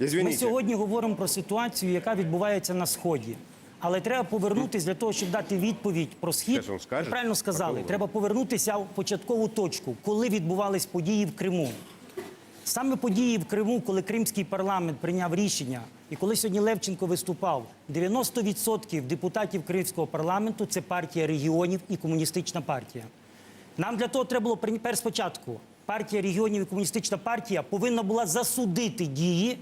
Ми сьогодні говоримо про ситуацію, яка відбувається на сході. Але треба повернутися для того, щоб дати відповідь про схід. Ви правильно сказали. Треба повернутися в початкову точку, коли відбувались події в Криму. Саме події в Криму, коли кримський парламент прийняв рішення, і коли сьогодні Левченко виступав, 90% депутатів кримського парламенту це партія регіонів і комуністична партія. Нам для того треба було прийня- перш спочатку. Партія регіонів і комуністична партія повинна була засудити дії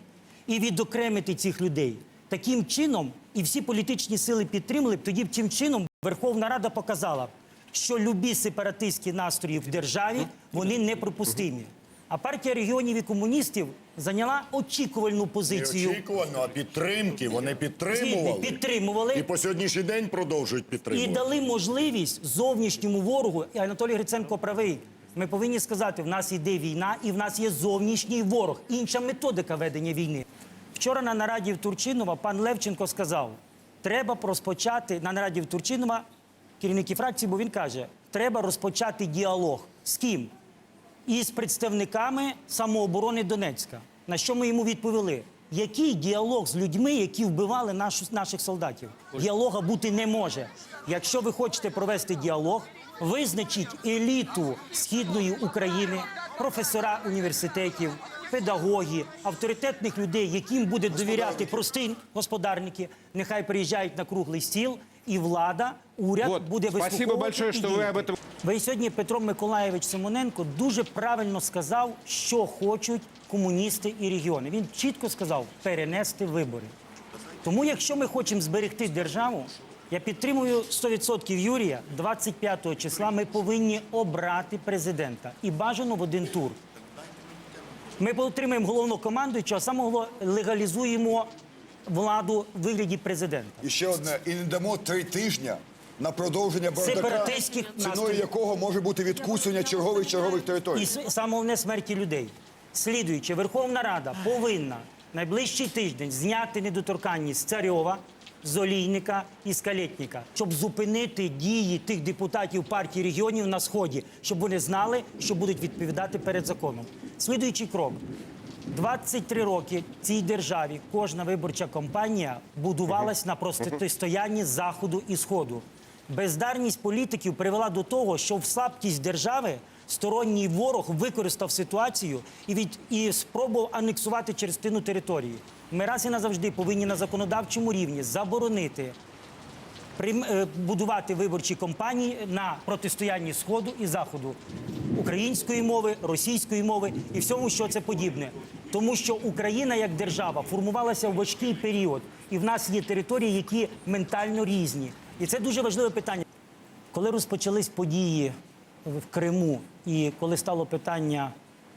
і відокремити цих людей. Таким чином, і всі політичні сили підтримали б, тоді б цим чином Верховна Рада показала, що любі сепаратистські настрої в державі вони неприпустимі. А партія регіонів і комуністів зайняла очікувальну Не позицію. очікувально, а підтримки. Вони підтримували. Підтримували. І по сьогоднішній день продовжують підтримувати. І дали можливість зовнішньому ворогу, і Анатолій Гриценко правий. Ми повинні сказати, в нас іде війна, і в нас є зовнішній ворог, інша методика ведення війни. Вчора на нараді в Турчинова пан Левченко сказав: треба розпочати на нараді в Турчинова керівники фракції, бо він каже, треба розпочати діалог з ким? із представниками самооборони Донецька. На що ми йому відповіли? Який діалог з людьми, які вбивали нашу, наших солдатів? Діалога бути не може. Якщо ви хочете провести діалог, визначіть еліту східної України, професора університетів, педагоги, авторитетних людей, яким буде довіряти прості господарники. Нехай приїжджають на круглий стіл, і влада, уряд Вот, буде большое, что вы об этом Ви сьогодні Петро Миколаєвич Симоненко дуже правильно сказав, що хочуть комуністи і регіони. Він чітко сказав перенести вибори. Тому, якщо ми хочемо зберегти державу, я підтримую 100% Юрія. 25 числа ми повинні обрати президента і бажано в один тур. Ми отримаємо головного командуючого, а саме легалізуємо владу в вигляді президента. І ще одне, і не дамо три тижні на продовження бардака, ціною якого може бути відкусування чергових чергових територій. І с- саме головне смерті людей. Слідуючи, Верховна Рада повинна найближчий тиждень зняти недоторканність з Царьова, з Олійника і з щоб зупинити дії тих депутатів партії регіонів на сході, щоб вони знали, що будуть відповідати перед законом. Слідуючий крок. 23 роки цій державі кожна виборча кампанія будувалась на протистоянні заходу і сходу. Бездарність політиків привела до того, що в слабкість держави сторонній ворог використав ситуацію і від і спробував анексувати частину території. Ми раз і назавжди повинні на законодавчому рівні заборонити е, будувати виборчі кампанії на протистоянні сходу і заходу української мови, російської мови і всьому, що це подібне. Тому що Україна як держава формувалася в важкий період, і в нас є території, які ментально різні. І це дуже важливе питання. Коли розпочались події в Криму, і коли стало питання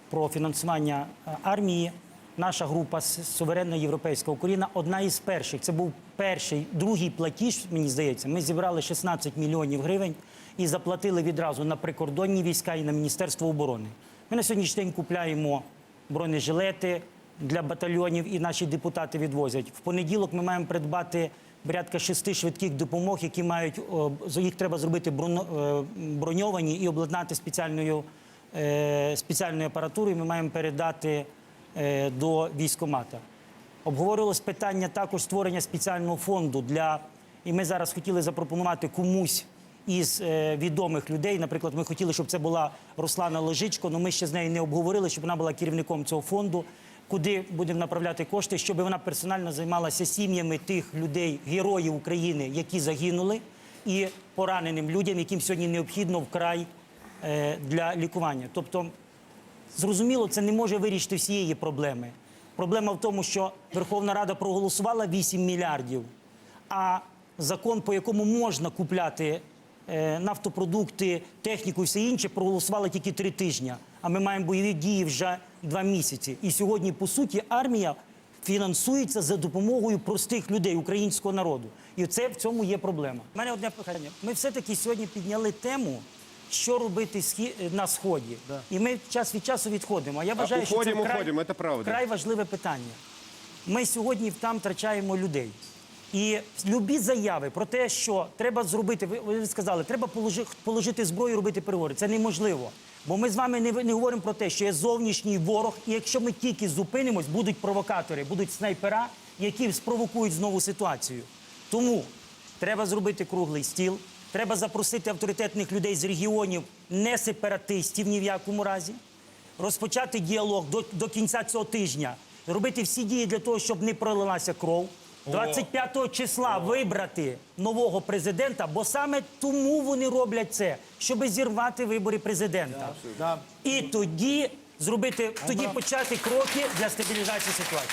про фінансування е, армії, наша група Суверенна Європейська Україна одна із перших. Це був перший, другий платіж, мені здається. Ми зібрали 16 мільйонів гривень і заплатили відразу на прикордонні війська і на Міністерство оборони. Ми на сьогоднішній день купляємо бронежилети для батальйонів, і наші депутати відвозять. В понеділок ми маємо придбати порядка шести швидких допомог, які мають їх треба зробити е, броньовані і обладнати спеціальною, е, спеціальною апаратурою. Ми маємо передати е, до військомата. Обговорювалось питання також створення спеціального фонду для. І ми зараз хотіли запропонувати комусь із відомих людей. Наприклад, ми хотіли, щоб це була Руслана Лежичко, але ми ще з нею не обговорили, щоб вона була керівником цього фонду, куди будемо направляти кошти, щоб вона персонально займалася сім'ями тих людей, героїв України, які загинули, і пораненим людям, яким сьогодні необхідно вкрай е, для лікування. Тобто Зрозуміло, це не може вирішити всієї проблеми. Проблема в тому, що Верховна Рада проголосувала 8 мільярдів, а закон, по якому можна купляти нафтопродукти, техніку і все інше, проголосували тільки три тижні. А ми маємо бойові дії вже два місяці. І сьогодні, по суті, армія фінансується за допомогою простих людей, українського народу. І це в цьому є проблема. У мене одне питання. Ми все-таки сьогодні підняли тему. Що робити схі- на сході, і ми час від часу відходимо. А я вважаю, що уходимо, це вкрай, уходимо, це правда. вкрай важливе питання. Ми сьогодні там втрачаємо людей. І любі заяви про те, що треба зробити, ви, сказали, треба положи, положити зброю, робити переговори. Це неможливо. Бо ми з вами не, не говоримо про те, що є зовнішній ворог, і якщо ми тільки зупинимось, будуть провокатори, будуть снайпера, які спровокують знову ситуацію. Тому треба зробити круглий стіл, треба запросити авторитетних людей з регіонів, не сепаратистів ні в якому разі, розпочати діалог до, до кінця цього тижня, робити всі дії для того, щоб не пролилася кров. 25 числа вибрати нового президента, бо саме тому вони роблять це, щоб зірвати вибори президента. І тоді зробити, тоді почати кроки для стабілізації ситуації.